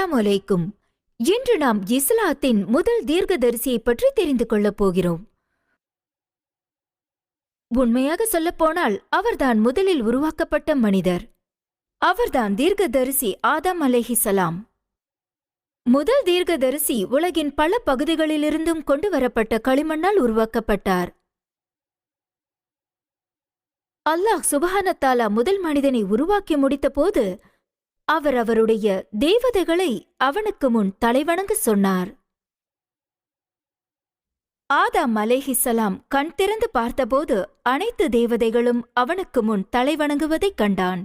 அஸ்ஸலாமு அலைக்கும். இன்று நாம் இஸ்லாத்தின் முதல் தீர்க்கதரிசியை பற்றி தெரிந்து கொள்ளப் போகிறோம். உண்மையாக சொல்லப்போனால் அவர்தான் முதலில் உருவாக்கப்பட்ட மனிதர். அவர்தான் தீர்க்கதரிசி ஆதம் அலைஹிசலாம் முதல் தீர்க்கதரிசி உலகின் பல பகுதிகளிலிருந்தும் கொண்டு வரப்பட்ட களிமண்ணால் உருவாக்கப்பட்டார். அல்லாஹ் சுபஹானத்தாலா முதல் மனிதனை உருவாக்கி முடித்தபோது அவர் அவருடைய தேவதைகளை அவனுக்கு முன் தலைவணங்க சொன்னார். ஆதாம் அலேஹிசலாம் கண் திறந்து பார்த்தபோது அனைத்து தேவதைகளும் அவனுக்கு முன் தலைவணங்குவதைக் கண்டான்.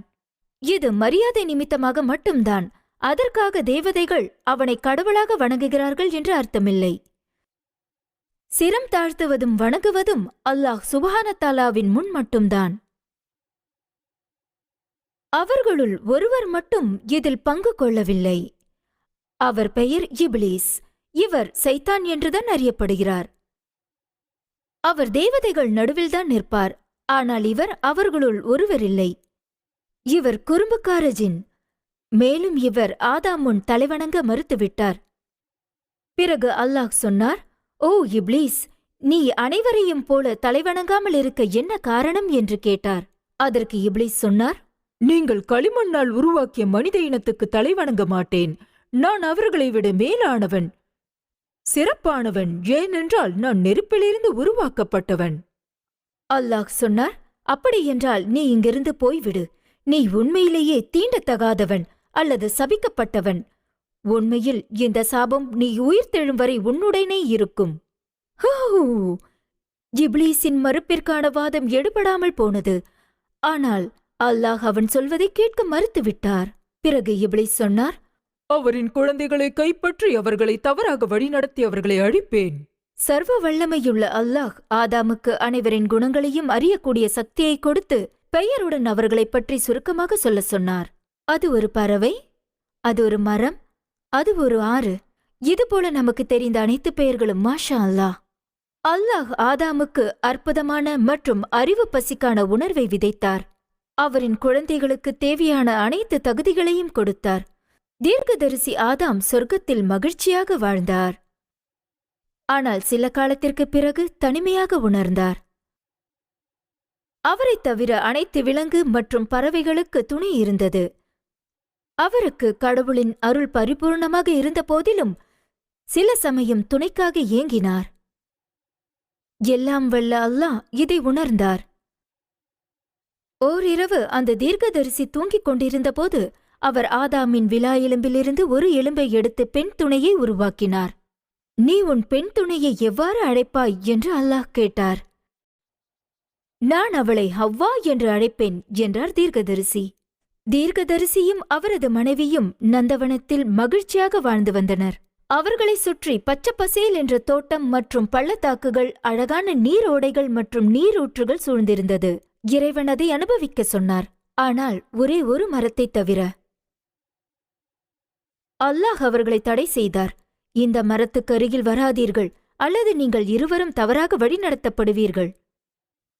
இது மரியாதை நிமித்தமாக மட்டும்தான். அதற்காக தேவதைகள் அவனை கடவுளாக வணங்குகிறார்கள் என்று அர்த்தமில்லை. சிரம் தாழ்த்துவதும் வணங்குவதும் அல்லாஹ் சுபஹானத்தாலாவின் முன் மட்டும்தான். அவர்களுள் ஒருவர் மட்டும் இதில் பங்கு கொள்ளவில்லை. அவர் பெயர் இபிலீஸ். இவர் சைத்தான் என்றுதான் அறியப்படுகிறார். அவர் தேவதைகள் நடுவில்தான் நிற்பார். ஆனால் இவர் அவர்களுள் ஒருவரில்லை இவர் குறும்புக்கார ஜின் மேலும் இவர் ஆதாம் முன் தலைவணங்க மறுத்துவிட்டார். பிறகு அல்லாஹ் சொன்னார் ஓ இப்லீஸ் நீ அனைவரையும் போல தலைவணங்காமல் இருக்க என்ன காரணம்? என்று கேட்டார். அதற்கு இப்ளீஸ் சொன்னார் நீங்கள் களிமண்ணால் உருவாக்கிய மனித இனத்துக்கு தலைவணங்க மாட்டேன். நான் அவர்களை விட மேலானவன். சிறப்பானவன் ஏனென்றால் நான் நெருப்பிலிருந்து உருவாக்கப்பட்டவன். அல்லாஹ் சொன்னார் அப்படியென்றால் நீ இங்கிருந்து போய்விடு. நீ உண்மையிலேயே தீண்டத்தகாதவன் அல்லது சபிக்கப்பட்டவன். உண்மையில் இந்த சாபம் நீ உயிர்த்தெழும் வரை உன்னுடனே இருக்கும். ஹூ! இப்லீஸின் மறுப்பிற்கான வாதம் எடுபடாமல் போனது. ஆனால் அல்லாஹ் அவன் சொல்வதை கேட்க மறுத்துவிட்டார். பிறகு இப்லீஸ் சொன்னார் அவரின் குழந்தைகளை கைப்பற்றி அவர்களை தவறாக வழிநடத்தி அவர்களை அழிப்பேன். சர்வ வல்லமையுள்ள அல்லாஹ் ஆதாமுக்கு அனைவரின் குணங்களையும் அறியக்கூடிய சக்தியை கொடுத்து பெயருடன் அவர்களைப் பற்றி சுருக்கமாக சொல்ல சொன்னார். அது ஒரு பறவை அது ஒரு மரம் அது ஒரு ஆறு. இதுபோல நமக்கு தெரிந்த அனைத்து பெயர்களும் மாஷா அல்லாஹ். அல்லாஹ் ஆதாமுக்கு அற்புதமான மற்றும் அறிவு பசிக்கான உணர்வை விதைத்தார். அவரின் குழந்தைகளுக்கு தேவையான அனைத்து தகுதிகளையும் கொடுத்தார். தீர்க்கதரிசி ஆதாம் சொர்க்கத்தில் மகிழ்ச்சியாக வாழ்ந்தார். ஆனால் சில காலத்திற்குப் பிறகு தனிமையாக உணர்ந்தார். அவரைத் தவிர அனைத்து விலங்கு மற்றும் பறவைகளுக்கு துணி இருந்தது. அவருக்கு கடவுளின் அருள் பரிபூர்ணமாக இருந்த போதிலும் சில சமயம் துணைக்காக ஏங்கினார். எல்லாம் வல்ல அல்லாஹ் இதை உணர்ந்தார். ஓரிரவு அந்த தீர்க்கதரிசி தூங்கிக் கொண்டிருந்தபோது அவர் ஆதாமின் விழா எலும்பிலிருந்து ஒரு எலும்பை எடுத்து பெண் துணையை உருவாக்கினார். நீ உன் பெண் துணையை எவ்வாறு அழைப்பாய்? என்று அல்லாஹ் கேட்டார். நான் அவளை ஹவ்வா என்று அழைப்பேன் என்றார் தீர்க்கதரிசி. தீர்க்கதரிசியும் அவரது மனைவியும் நந்தவனத்தில் மகிழ்ச்சியாக வாழ்ந்து வந்தனர். அவர்களைச் சுற்றி பச்சைப்பசேல் என்ற தோட்டம் மற்றும் பள்ளத்தாக்குகள் அழகான நீரோடைகள் மற்றும் நீரூற்றுகள் சூழ்ந்திருந்தது. இறைவன் அதை அனுபவிக்க சொன்னார். ஆனால் ஒரே ஒரு மரத்தைத் தவிர அல்லாஹ் அவர்களை தடை செய்தார். இந்த மரத்துக்கு அருகில் வராதீர்கள். அல்லது நீங்கள் இருவரும் தவறாக வழிநடத்தப்படுவீர்கள்.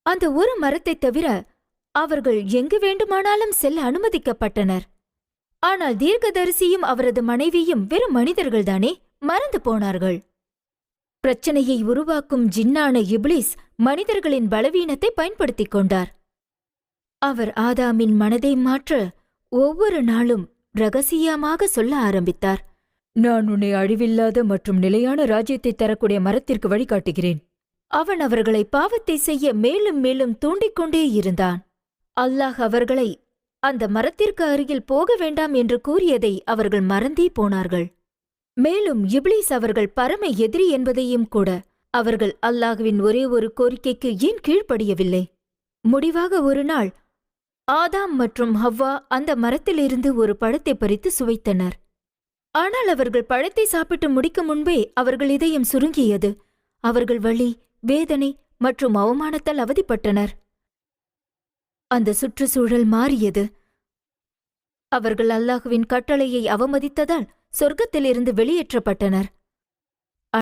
அந்த ஒரு மரத்தைத் தவிர அவர்கள் எங்கு வேண்டுமானாலும் செல்ல அனுமதிக்கப்பட்டனர். ஆனால் தீர்க்கதரிசியும் அவரது மனைவியும் வெறும் மனிதர்கள்தானே? மறந்து போனார்கள். பிரச்சனையை உருவாக்கும் ஜின்னான இப்லீஸ் மனிதர்களின் பலவீனத்தை பயன்படுத்திக் கொண்டார். அவர் ஆதாமின் மனதை மாற்ற ஒவ்வொரு நாளும் ரகசியமாக சொல்ல ஆரம்பித்தார். நான் உன்னை அழிவில்லாத மற்றும் நிலையான ராஜ்யத்தை தரக்கூடிய மரத்திற்கு வழிகாட்டுகிறேன். அவன் அவர்களை பாவத்தை செய்ய மேலும் மேலும் தூண்டிக்கொண்டே இருந்தான். அல்லாஹ் அவர்களை அந்த மரத்திற்கு அருகில் போக வேண்டாம் என்று கூறியதை அவர்கள் மறந்தே போனார்கள். மேலும் இப்லீஸ் அவர்கள் பரம எதிரி என்பதையும் கூட அவர்கள் அல்லாஹுவின் ஒரே ஒரு கோரிக்கைக்கு ஏன் கீழ்ப்படியவில்லை? முடிவாக ஒரு நாள் ஆதாம் மற்றும் ஹவ்வா அந்த மரத்திலிருந்து ஒரு பழத்தை பறித்து சுவைத்தனர். ஆனால் அவர்கள் பழத்தை சாப்பிட்டு முடிக்கும் முன்பே அவர்கள் இதயம் சுருங்கியது. அவர்கள் வழி வேதனை மற்றும் அவமானத்தால் அவதிப்பட்டனர். அந்த சுற்றுச்சூழல் மாறியது. அவர்கள் அல்லாஹுவின் கட்டளையை அவமதித்ததால் சொர்க்கத்திலிருந்து வெளியேற்றப்பட்டனர்.